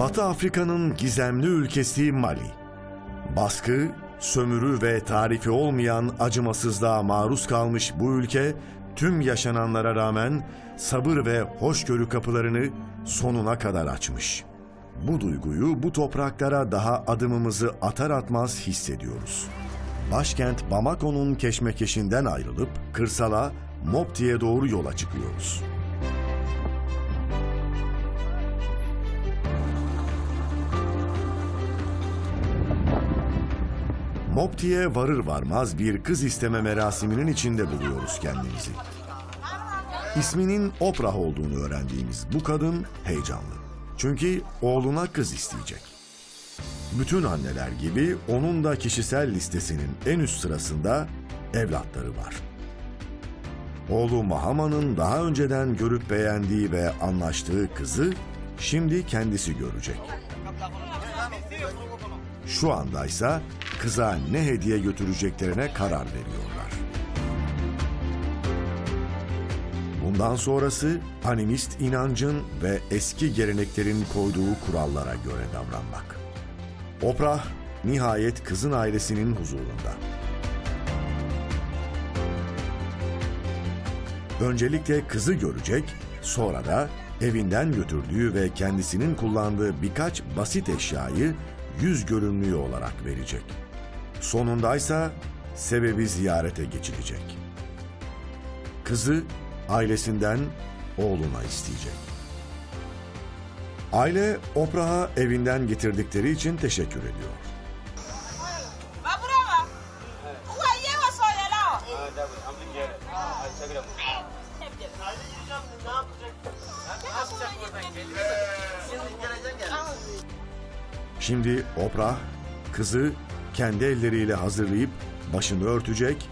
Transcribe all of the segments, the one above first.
Batı Afrika'nın gizemli ülkesi Mali. Baskı, sömürü ve tarifi olmayan acımasızlığa maruz kalmış bu ülke, tüm yaşananlara rağmen sabır ve hoşgörü kapılarını sonuna kadar açmış. Bu duyguyu bu topraklara daha adımımızı atar atmaz hissediyoruz. Başkent Bamako'nun keşmekeşinden ayrılıp kırsala, Mopti'ye doğru yola çıkıyoruz. Mopti'ye varır varmaz bir kız isteme merasiminin içinde buluyoruz kendimizi. İsminin Oprah olduğunu öğrendiğimiz bu kadın heyecanlı. Çünkü oğluna kız isteyecek. Bütün anneler gibi onun da kişisel listesinin en üst sırasında evlatları var. Oğlu Mahama'nın daha önceden görüp beğendiği ve anlaştığı kızı şimdi kendisi görecek. Şu andaysa kıza ne hediye götüreceklerine karar veriyorlar. Bundan sonrası animist inancın ve eski geleneklerin koyduğu kurallara göre davranmak. Oprah nihayet kızın ailesinin huzurunda. Öncelikle kızı görecek, sonra da evinden götürdüğü ve kendisinin kullandığı birkaç basit eşyayı yüz görünümlüğü olarak verecek. Sonundaysa sebebi ziyarete geçilecek. Kızı ailesinden oğluna isteyecek. Aile Oprah'a evinden getirdikleri için teşekkür ediyor. Şimdi Oprah kızı kendi elleriyle hazırlayıp başını örtecek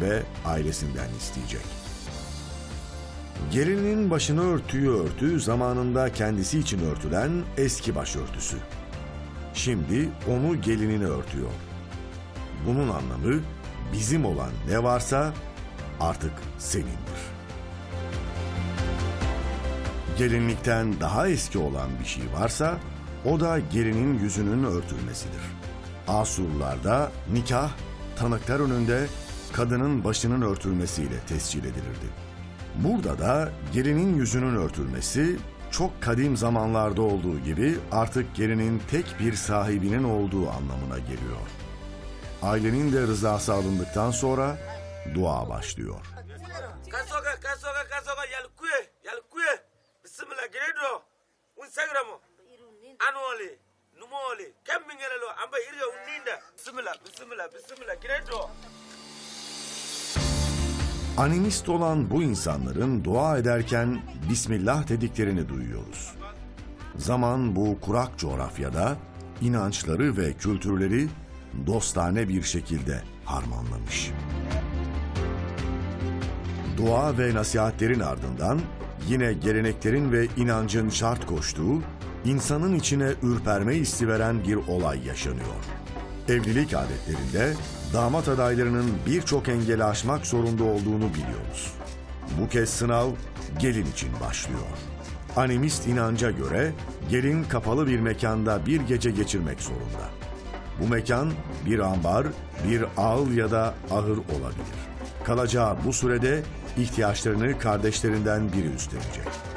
ve ailesinden isteyecek. Gelinin başını örtüyü örtü zamanında kendisi için örtülen eski başörtüsü. Şimdi onu gelinine örtüyor. Bunun anlamı bizim olan ne varsa artık senindir. Gelinlikten daha eski olan bir şey varsa o da gelinin yüzünün örtülmesidir. Asurlarda nikah tanıklar önünde kadının başının örtülmesiyle tescil edilirdi. Burada da gelinin yüzünün örtülmesi çok kadim zamanlarda olduğu gibi artık gelinin tek bir sahibinin olduğu anlamına geliyor. Ailenin de rızası alındıktan sonra dua başlıyor. Uninda bisimila bisimila bisimila giredo Animist olan bu insanların dua ederken Bismillah dediklerini duyuyoruz. Zaman bu kurak coğrafyada inançları ve kültürleri dostane bir şekilde harmanlamış. Dua ve nasihatlerin ardından yine geleneklerin ve inancın şart koştuğu, insanın içine ürperme hissi veren bir olay yaşanıyor. Evlilik adetlerinde damat adaylarının birçok engeli aşmak zorunda olduğunu biliyoruz. Bu kez sınav gelin için başlıyor. Animist inanca göre gelin kapalı bir mekanda bir gece geçirmek zorunda. Bu mekan bir ambar, bir ağıl ya da ahır olabilir. Kalacağı bu sürede ihtiyaçlarını kardeşlerinden biri üstlenecek.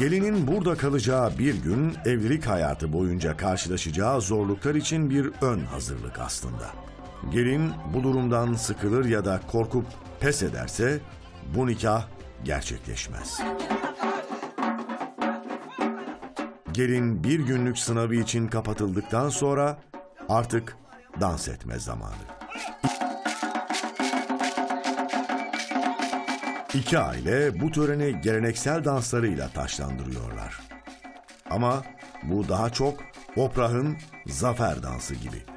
Gelinin burada kalacağı bir gün evlilik hayatı boyunca karşılaşacağı zorluklar için bir ön hazırlık aslında. Gelin bu durumdan sıkılır ya da korkup pes ederse bu nikah gerçekleşmez. Gelin bir günlük sınavı için kapatıldıktan sonra artık dans etme zamanı. İki aile bu töreni geleneksel danslarıyla taşlandırıyorlar. Ama bu daha çok Oprah'ın zafer dansı gibi.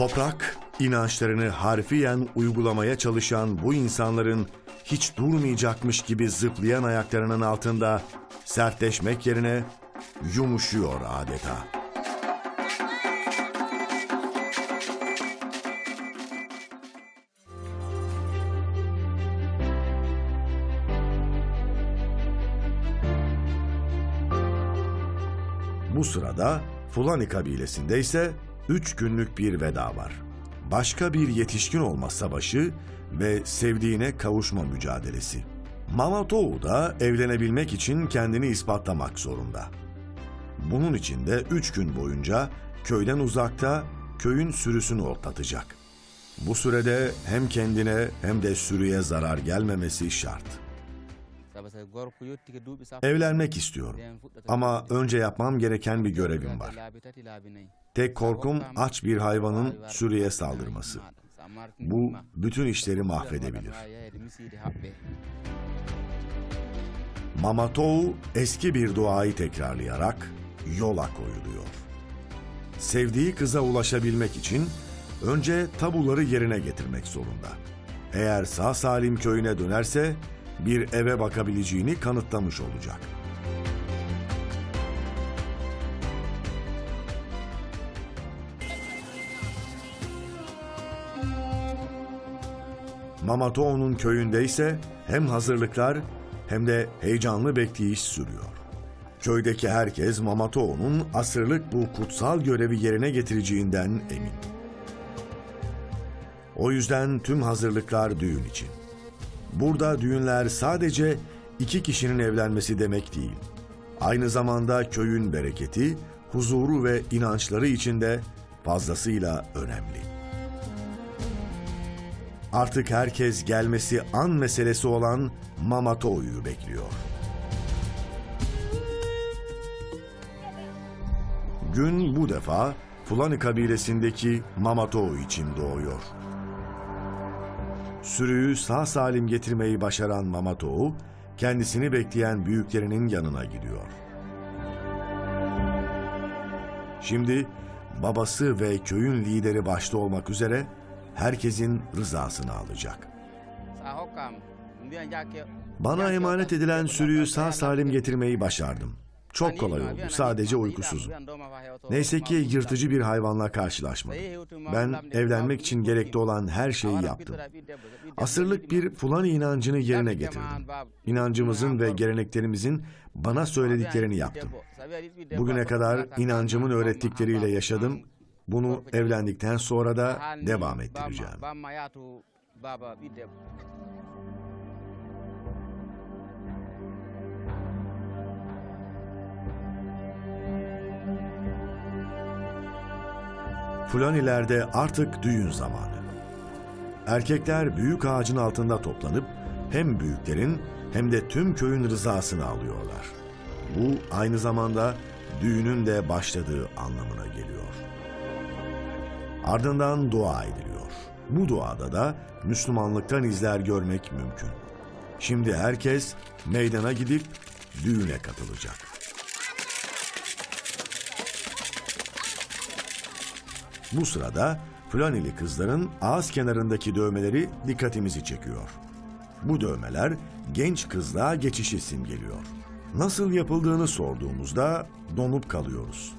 Toprak, inançlarını harfiyen uygulamaya çalışan bu insanların hiç durmayacakmış gibi zıplayan ayaklarının altında sertleşmek yerine yumuşuyor adeta. Bu sırada Fulani kabilesinde ise üç günlük bir veda var. Başka bir yetişkin olma savaşı ve sevdiğine kavuşma mücadelesi. Mama Tou da evlenebilmek için kendini ispatlamak zorunda. Bunun için de üç gün boyunca köyden uzakta köyün sürüsünü otlatacak. Bu sürede hem kendine hem de sürüye zarar gelmemesi şart. Evlenmek istiyorum ama önce yapmam gereken bir görevim var. Tek korkum aç bir hayvanın sürüye saldırması. Bu bütün işleri mahvedebilir. Mamatou eski bir duayı tekrarlayarak yola koyuluyor. Sevdiği kıza ulaşabilmek için önce tabuları yerine getirmek zorunda. Eğer sağ salim köyüne dönerse bir eve bakabileceğini kanıtlamış olacak. Mamato'nun köyünde ise hem hazırlıklar hem de heyecanlı bekleyiş sürüyor. Köydeki herkes Mamato'nun asırlık bu kutsal görevi yerine getireceğinden emin. O yüzden tüm hazırlıklar düğün için. Burada düğünler sadece iki kişinin evlenmesi demek değil. Aynı zamanda köyün bereketi, huzuru ve inançları içinde fazlasıyla önemli. Artık herkes gelmesi an meselesi olan Mamato'yu bekliyor. Gün bu defa Fulani kabilesindeki Mamato için doğuyor. Sürüyü sağ salim getirmeyi başaran Mamato, kendisini bekleyen büyüklerinin yanına gidiyor. Şimdi babası ve köyün lideri başta olmak üzere herkesin rızasını alacak. Bana emanet edilen sürüyü sağ salim getirmeyi başardım. Çok kolay oldu. Sadece uykusuzum. Neyse ki yırtıcı bir hayvanla karşılaşmadım. Ben evlenmek için gerekli olan her şeyi yaptım. Asırlık bir Fulani inancını yerine getirdim. İnancımızın ve geleneklerimizin bana söylediklerini yaptım. Bugüne kadar inancımın öğrettikleriyle yaşadım. Bunu evlendikten sonra da devam ettireceğim. Fulanilerde artık düğün zamanı. Erkekler büyük ağacın altında toplanıp hem büyüklerin hem de tüm köyün rızasını alıyorlar. Bu aynı zamanda düğünün de başladığı anlamına geliyor. Ardından dua ediliyor. Bu duada da Müslümanlıktan izler görmek mümkün. Şimdi herkes meydana gidip düğüne katılacak. Bu sırada Flaneli kızların ağız kenarındaki dövmeleri dikkatimizi çekiyor. Bu dövmeler genç kızlığa geçişi simgeliyor. Nasıl yapıldığını sorduğumuzda donup kalıyoruz.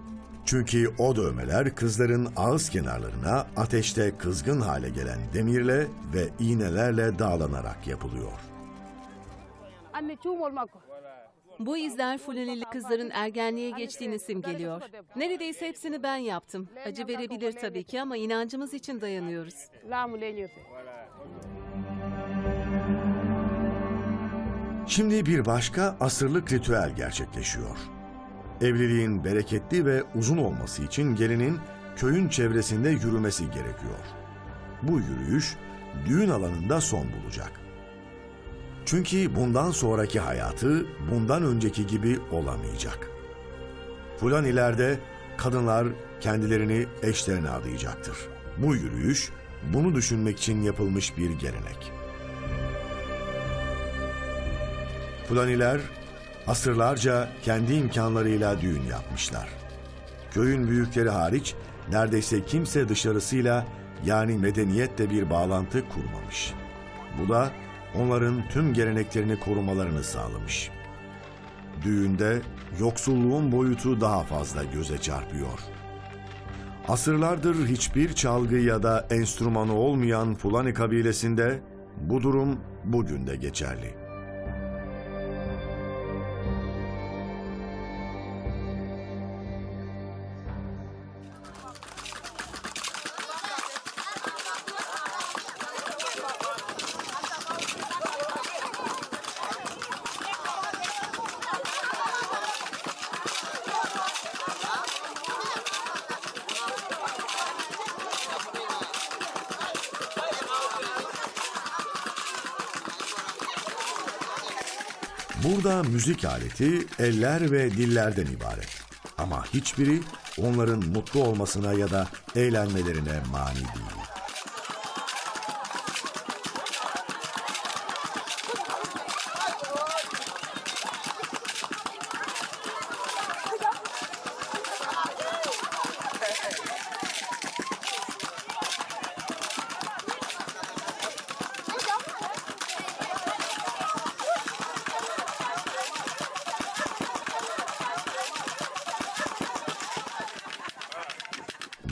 Çünkü o dövmeler kızların ağız kenarlarına ateşte kızgın hale gelen demirle ve iğnelerle dağlanarak yapılıyor. Bu izler Fulanili kızların ergenliğe geçtiğini simgeliyor. Neredeyse hepsini ben yaptım. Acı verebilir tabii ki ama inancımız için dayanıyoruz. Şimdi bir başka asırlık ritüel gerçekleşiyor. Evliliğin bereketli ve uzun olması için gelinin köyün çevresinde yürümesi gerekiyor. Bu yürüyüş düğün alanında son bulacak. Çünkü bundan sonraki hayatı bundan önceki gibi olamayacak. Fulan ileride kadınlar kendilerini eşlerine adayacaktır. Bu yürüyüş bunu düşünmek için yapılmış bir gelenek. Fulaniler asırlarca kendi imkanlarıyla düğün yapmışlar. Köyün büyükleri hariç neredeyse kimse dışarısıyla yani medeniyetle bir bağlantı kurmamış. Bu da onların tüm geleneklerini korumalarını sağlamış. Düğünde yoksulluğun boyutu daha fazla göze çarpıyor. Asırlardır hiçbir çalgı ya da enstrümanı olmayan Fulani kabilesinde bu durum bugün de geçerli. Burada müzik aleti eller ve dillerden ibaret. Ama hiçbiri onların mutlu olmasına ya da eğlenmelerine mani değil.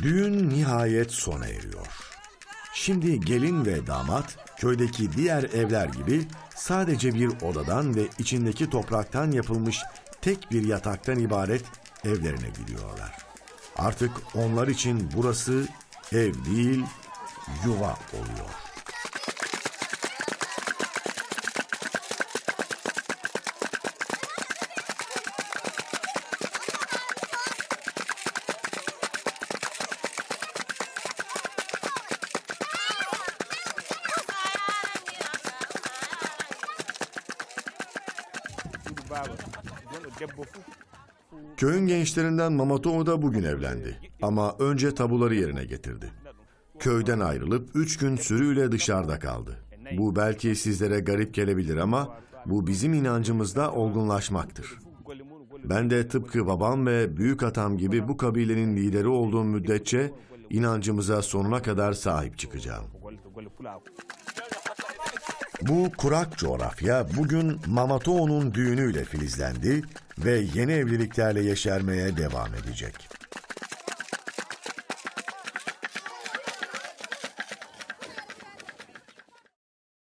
Düğün nihayet sona eriyor. Şimdi gelin ve damat köydeki diğer evler gibi sadece bir odadan ve içindeki topraktan yapılmış tek bir yataktan ibaret evlerine gidiyorlar. Artık onlar için burası ev değil, yuva oluyor. Köyün gençlerinden Mamato da bugün evlendi. Ama önce tabuları yerine getirdi. Köyden ayrılıp üç gün sürüyle dışarıda kaldı. Bu belki sizlere garip gelebilir ama bu bizim inancımızda olgunlaşmaktır. Ben de tıpkı babam ve büyük atam gibi bu kabilenin lideri olduğum müddetçe inancımıza sonuna kadar sahip çıkacağım. Bu kurak coğrafya bugün Mamato'nun düğünüyle filizlendi ve yeni evliliklerle yeşermeye devam edecek.